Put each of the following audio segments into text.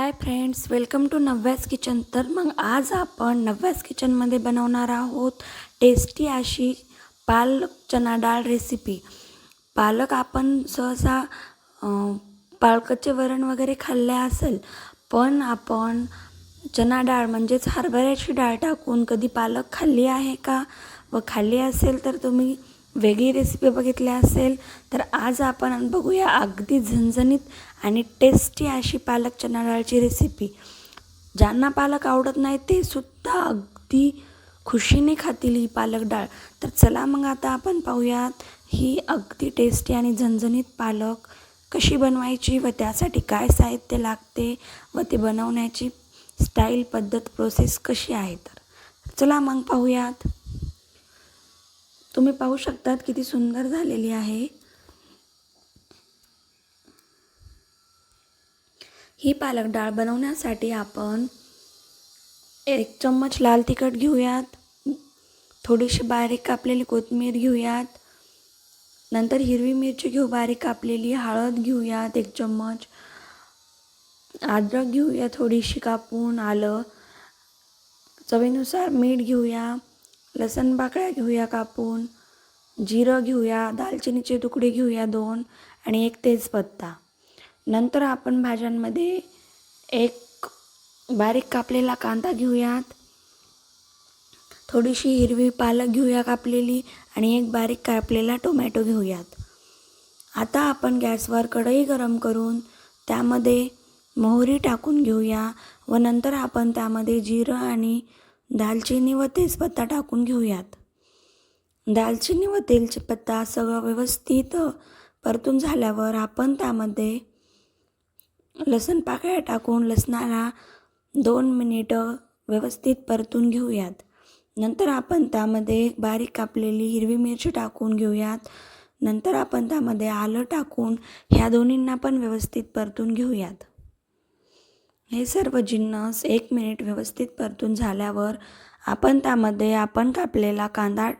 Hi friends welcome to Navya's kitchen तर मग आज आपण नव्यास किचनमध्ये बनवणार आहोत टेस्टी अशी पालक चना डाळ रेसिपी पालक आपण सहसा पालकचे पालकाचे वरण वगैरे खाल्ले असेल पण आपण चना डाळ म्हणजेच हरभऱ्याची डाळ टाकून कधी पालक खाल्ली आहे का व खाल्ली असेल तर तुम्ही वेगळी रेसिपी बघितली असेल तर आज आपण बघूया अगदी झणझणीत आणि टेस्टी अशी पालक चना डाळची रेसिपी ज्यांना पालक आवडत नाही ते सुद्धा अगदी खुशीने खातील ही पालक डाळ. तर चला मग आता आपण पाहूयात ही अगदी टेस्टी आणि झणझणीत पालक कशी बनवायची व त्यासाठी काय साहित्य लागते व ते बनवण्याची स्टाईल पद्धत प्रोसेस कशी आहे तर. चला मग पाहूयात. तुम्ही पाहू शकतात किती सुंदर झालेली आहे. ही पालक डाळ बनवण्यासाठी आपण एक चम्मच लाल तिखट घेऊयात. थोडीशी बारीक कापलेली कोथिंबीर घेऊयात. नंतर हिरवी मिरची घेऊ बारीक कापलेली हळद घेऊयात एक चम्मच. अद्रक घेऊया थोडीशी कापून आलं. चवीनुसार मीठ घेऊया. लसण बाकळ्या घेऊया कापून. जिरं घेऊया. दालचिनीचे तुकडे घेऊया दोन. आणि एक तेजपत्ता. नंतर आपण भाज्यांमध्ये एक बारीक कापलेला कांदा घेऊयात. थोडीशी हिरवी पालक घेऊया कापलेली आणि एक बारीक कापलेला टोमॅटो घेऊयात. आता आपण गॅसवर कढई गरम करून त्यामध्ये मोहरी टाकून घेऊया व नंतर आपण त्यामध्ये जिरं आणि दालचिनी व तेजपत्ता टाकून घेऊयात. दालचिनी व तेजपत्ता सगळं व्यवस्थित परतून झाल्यावर आपण त्यामध्ये लसूण पाकळ्या टाकून लसणाला दोन मिनिटं व्यवस्थित परतून घेऊयात. नंतर आपण त्यामध्ये बारीक कापलेली हिरवी मिरची टाकून घेऊयात. नंतर आपण त्यामध्ये आलं टाकून ह्या दोन्हींना पण व्यवस्थित परतून घेऊयात. हे सर्व जिन्नस एक मिनिट व्यवस्थित परतून झाल्यावर आपण त्यामध्ये आपण कापलेला कांदा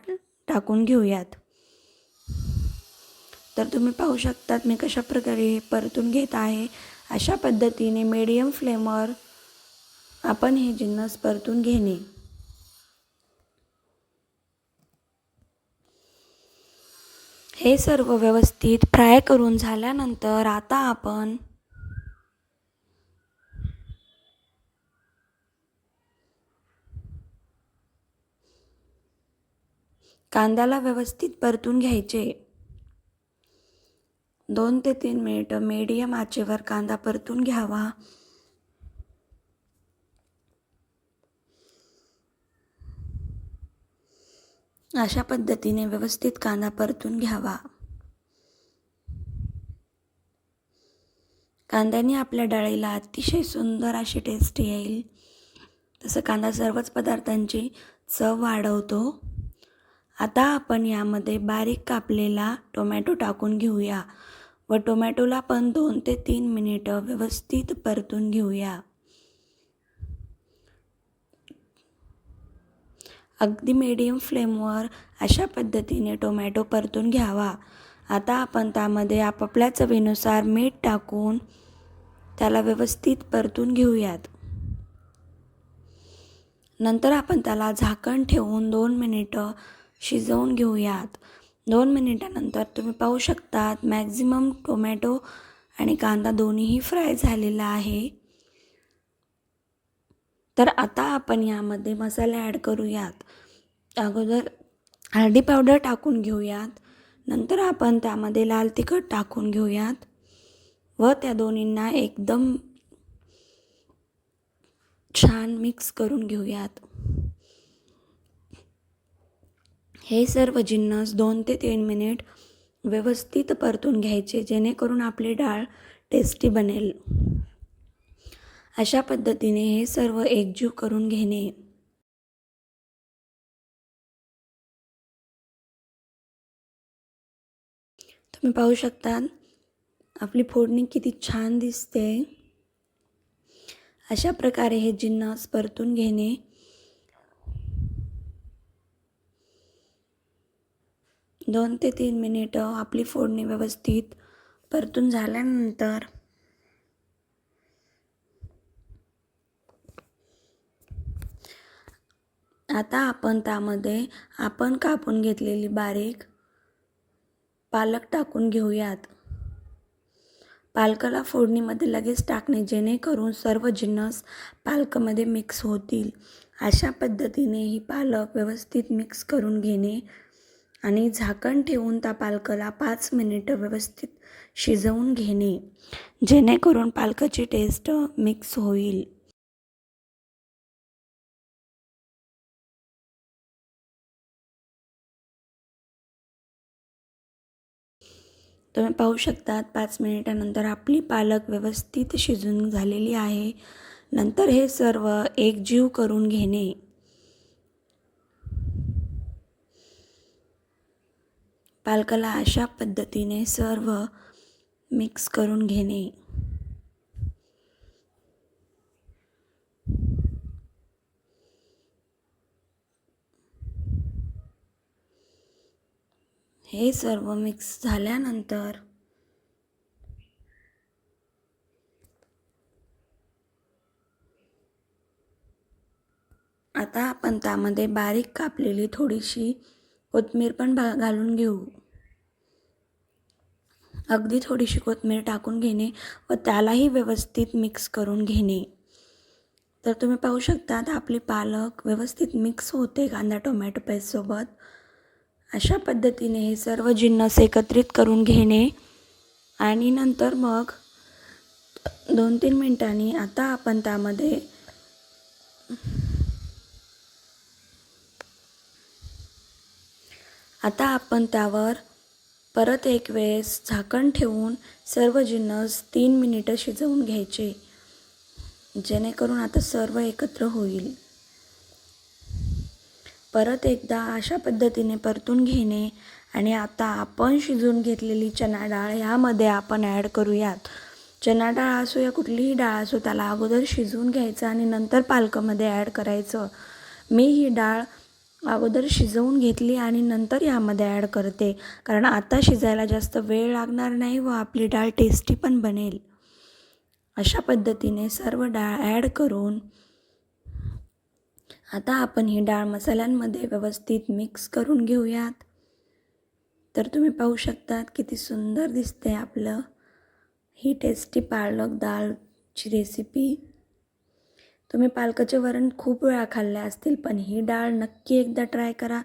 टाकून घेऊयात. तर तुम्ही पाहू शकतात मी कशा प्रकारे हे परतून घेत आहे. अशा पद्धतीने मीडियम फ्लेमवर आपण हे जिन्नस परतून घेणे. हे सर्व व्यवस्थित फ्राय करून झाल्यानंतर आता आपण कांद्याला व्यवस्थित परतून घ्यायचे. दोन ते तीन मिनिटं मीडियम आचेवर कांदा परतून घ्यावा. अशा पद्धतीने व्यवस्थित कांदा परतून घ्यावा. कांद्याने आपल्या डाळीला अतिशय सुंदर अशी टेस्ट येईल. तसं कांदा सर्वच पदार्थांची चव वाढवतो. आता आपण यामध्ये बारीक कापलेला टोमॅटो टाकून घेऊया. व टोमॅटोला पण दोन ते तीन मिनिटं व्यवस्थित परतून घेऊया. अगदी मीडियम फ्लेमवर अशा पद्धतीने टोमॅटो परतून घ्यावा. आता आपण त्यामध्ये आपापल्या चवीनुसार मीठ टाकून त्याला व्यवस्थित परतून घेऊयात. नंतर आपण त्याला झाकण ठेवून दोन मिनिटं शिजवून घेऊयात. दोन मिनिटानंतर तुम्ही पाहू शकतात मॅक्झिमम टोमॅटो आणि कांदा दोन्हीही फ्राय झालेला आहे. तर आता आपण यामध्ये मसाले ॲड करूयात. अगोदर हळदी पावडर टाकून घेऊयात. नंतर आपण त्यामध्ये लाल तिखट टाकून घेऊयात. व त्या दोन्हींना एकदम छान मिक्स करून घेऊयात. हे सर्व जिन्नस दोन ते तीन मिनिट व्यवस्थित परतून घ्यायचे जेणेकरून आपली डाळ टेस्टी बनेल. अशा पद्धतीने हे सर्व एकजीव करून घेणे. तुम्ही पाहू शकता आपली फोडणी किती छान दिसते. अशा प्रकारे हे जिन्नस परतून घेणे दोन ते तीन मिनिटं आपली फोडणी व्यवस्थित परतून झाल्यानंतर आता आपण त्यामध्ये आपण कापून घेतलेली बारीक पालक टाकून घेऊयात. पालकाला फोडणीमध्ये लगेच टाकणे जेणेकरून सर्व जिन्नस पालकमध्ये मिक्स होतील. अशा पद्धतीने ही पालक व्यवस्थित मिक्स करून घेणे आणि झाकण ठेवून त्या पालकाला पाच मिनिटं व्यवस्थित शिजवून घेणे जेणेकरून पालकाची टेस्ट मिक्स होईल. तुम्ही पाहू शकतात पाच मिनिटानंतर आपली पालक व्यवस्थित शिजून झालेली आहे. नंतर हे सर्व एकजीव करून घेणे. पालकाला अशा पद्धतीने सर्व मिक्स करून घेणे. हे सर्व मिक्स झाल्यानंतर आता आपण त्यामध्ये बारीक कापलेली थोडीशी कोथिंबीर पण घालून घेऊ. अगदी थोडीशी कोथिंबीर टाकून घेणे व त्यालाही व्यवस्थित मिक्स करून घेणे. तर तुम्ही पाहू शकतात आपली पालक व्यवस्थित मिक्स होते कांदा टोमॅटो पेस्टसोबत अशा पद्धतीने हे सर्व जिन्नस एकत्रित करून घेणे. आणि नंतर मग दोन तीन मिनटांनी आता आपण त्यामध्ये आता आपण त्यावर परत एक वेळेस झाकण ठेवून सर्व जिन्नस तीन मिनिटं शिजवून घ्यायचे. जेणेकरून आता सर्व एकत्र होईल. परत एकदा अशा पद्धतीने परतून घेणे आणि आता आपण शिजवून घेतलेली चणा डाळ ह्यामध्ये आपण ॲड करूयात. चणा डाळ असो या कुठलीही डाळ असो त्याला अगोदर शिजवून घ्यायचं आणि नंतर पालकामध्ये ॲड करायचं. मी ही डाळ अगोदर शिजवून घेतली आणि नंतर यामध्ये ॲड करते. कारण आता शिजायला जास्त वेळ लागणार नाही व आपली डाळ टेस्टी पण बनेल. अशा पद्धतीने सर्व डाळ ॲड करून आता आपण ही डाळ मसाल्यांमध्ये व्यवस्थित मिक्स करून घेऊयात. तर तुम्ही पाहू शकतात किती सुंदर दिसते आपलं ही टेस्टी पालक डाळची रेसिपी तुम्ही पालकाचे वरण खूप वेळा खाल्ले असतील पण ही डाळ नक्की एकदा ट्राय करा.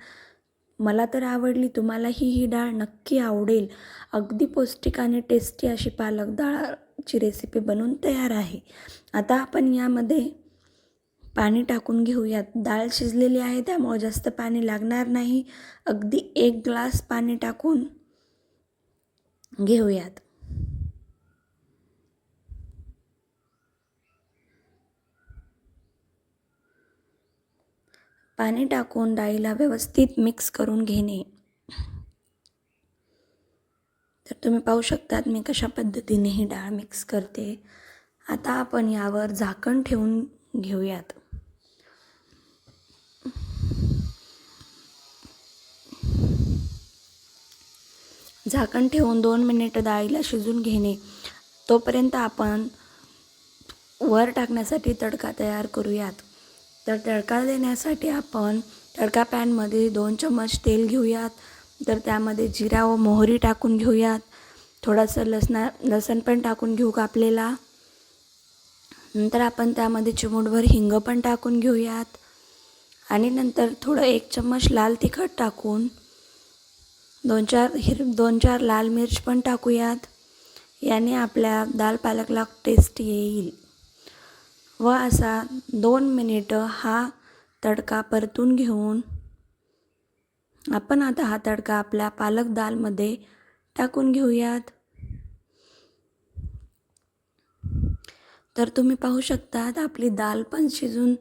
मला तर आवडली तुम्हालाही ही डाळ नक्की आवडेल. अगदी पौष्टिक आणि टेस्टी अशी पालक डाळची रेसिपी बनवून तयार आहे. आता आपण यामध्ये पाणी टाकून घेऊयात. डाळ शिजलेली आहे त्यामुळे जास्त पाणी लागणार नाही. अगदी एक ग्लास पाणी टाकून घेऊयात. पाणी टाकून डाळीला व्यवस्थित मिक्स करून घेणे. तर तुम्ही पाहू शकतात मी कशा पद्धतीने ही डाळ मिक्स करते. आता आपण यावर झाकण ठेवून घेऊयात. झाकण ठेवून दोन मिनिटं डाळीला शिजून घेणे. तोपर्यंत आपण वर टाकण्यासाठी तडका तयार करूयात. तर तडका देण्यासाठी आपण तडका पॅनमध्ये दोन चम्मच तेल घेऊयात. तर त्यामध्ये जिरा व मोहरी टाकून घेऊयात. थोडंसं लसणा लसण पण टाकून घेऊ कापलेला नंतर आपण त्यामध्ये चिमूटभर हिंग पण टाकून घेऊयात. आणि नंतर थोडं एक चम्मच लाल तिखट टाकून दोन चार हिर दोन चार लाल मिर्च पण टाकूयात. याने आपल्या दाल पालकला टेस्ट येईल. व असा दोन मिनिटं हा तडका परतून घेऊन आपण आता हा तडका आपल्या पालक दालमध्ये टाकून घेऊयात. तर तुम्ही पाहू शकतात आपली दाल पण शिजून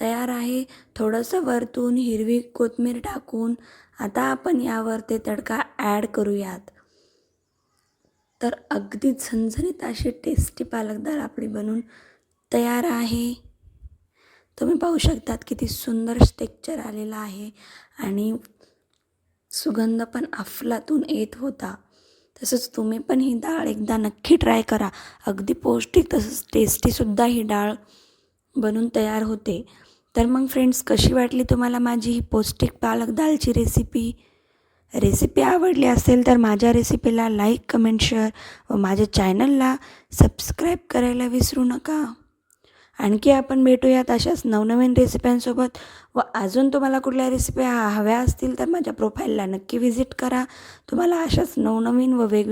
तयार आहे. थोडंसं वरतून हिरवी कोथमीर टाकून आता आपण यावर ते तडका ॲड करूयात. तर अगदी झणझणीत अशी टेस्टी पालक दाल आपली बनून तयार आहे. तुम्ही पाहू शकतात किती सुंदर स्टेक्चर आलेला आहे आणि सुगंध पण अफलातून येत होता. तसंच तुम्ही पण ही डाळ एकदा नक्की ट्राय करा. अगदी पौष्टिक तसंच टेस्टीसुद्धा ही डाळ बनून तयार होते. तर मग फ्रेंड्स कशी वाटली तुम्हाला माझी ही पौष्टिक पालक दालची रेसिपी रेसिपी आवडली असेल तर माझ्या रेसिपीला लाईक कमेंट शेअर व माझ्या चॅनलला सबस्क्राईब करायला विसरू नका. आणखी आपण भेटूयात अशाच नवनवीन रेसिप्यांसोबत व अजून तुम्हाला कुठल्या रेसिपी हव्या असतील तर माझ्या प्रोफाईलला नक्की व्हिजिट करा. तुम्हाला अशाच नवनवीन व वेग